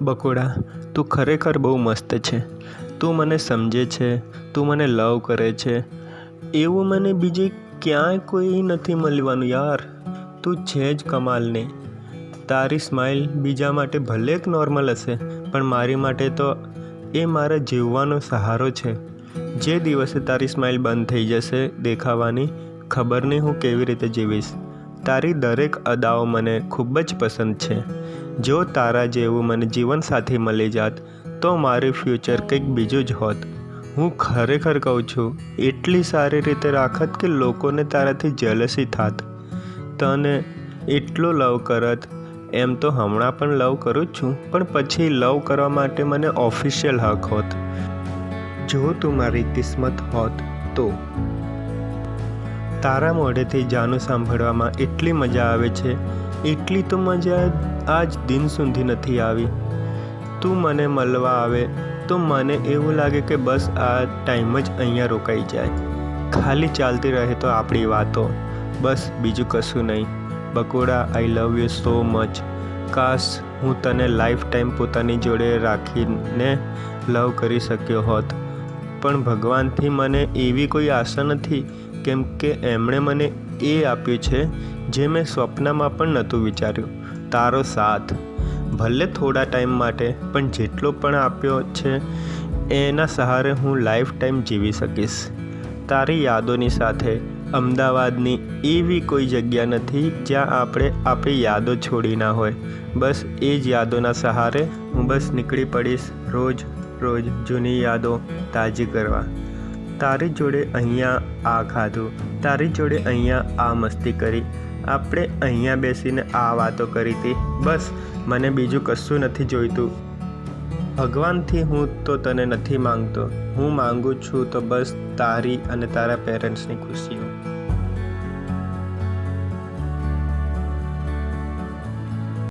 બકોડા, તું ખરેખર બહુ મસ્ત છે. તું મને સમજે છે, તું મને લવ કરે છે. એવું મને બીજે ક્યાંય કોઈ નથી મળવાનું યાર. તું છે જ કમાલની. તારી સ્માઇલ બીજા માટે ભલે એક નોર્મલ હશે, પણ મારી માટે તો એ મારા જીવવાનો સહારો છે. જે દિવસે તારી સ્માઇલ બંધ થઈ જશે દેખાવાની, ખબર નહીં હું કેવી રીતે જીવીશ. તારી દરેક અદાઓ મને ખૂબ જ પસંદ છે. જો તારા જેવું મને જીવનસાથી મળી જાત, તો મારું ફ્યુચર કંઈક બીજું જ હોત. હું ખરેખર કહું છું, એટલી સારી રીતે રાખત કે લોકોને તારાથી જેલસી થાત. તને એટલો લવ કરત, એમ તો હમણાં પણ લવ કરું જ છું, પણ પછી લવ કરવા માટે મને ઓફિશિયલ હક હોત. જો તું મારી કિસ્મત હોત તો. તારા મોઢેથી જાનું સાંભળવામાં એટલી મજા આવે છે એટલી તો મજા આજ દિન સુધી નથી આવી. તું મને મળવા આવે તો મને એવું લાગે કે બસ આ ટાઈમ જ અહીંયા રોકાઈ જાય. ખાલી ચાલતી રહે તો આપણી વાતો. બસ બીજું કશું નહીં. બકોડા I love you so much કાશ હું તને લાઈફ ટાઈમ પોતાની જોડે રાખીને લવ કરી શક્યો હોત. પણ ભગવાનથી મને એવી કોઈ આશા નથી, કેમ કે એમણે મને એ આપ્યું છે જે મેં સ્વપ્નમાં પણ નહોતું વિચાર્યું. તારો સાથ. ભલે થોડા ટાઈમ માટે, પણ જેટલો પણ આપ્યો છે, એના સહારે હું લાઈફ ટાઈમ જીવી શકીશ. તારી યાદોની સાથે અમદાવાદની એવી કોઈ જગ્યા નથી જ્યાં આપણે આપણી યાદો છોડી ના હોય. બસ એ જ યાદોના સહારે હું બસ નીકળી પડીશ રોજ રોજ જૂની યાદો તાજી કરવા. તારી જોડે અહીંયા આ ખાધું, તારી જોડે અહીંયા આ મસ્તી કરી. આપણે અહીંયા બેસીને આ વાતો કરી હતી. બસ, મને બીજું કશું નથી જોઈતું. ભગવાનથી હું તો તને નથી માંગતો. હું માંગુ છું તો બસ તારી અને તારા પેરેન્ટ્સની ખુશીઓ.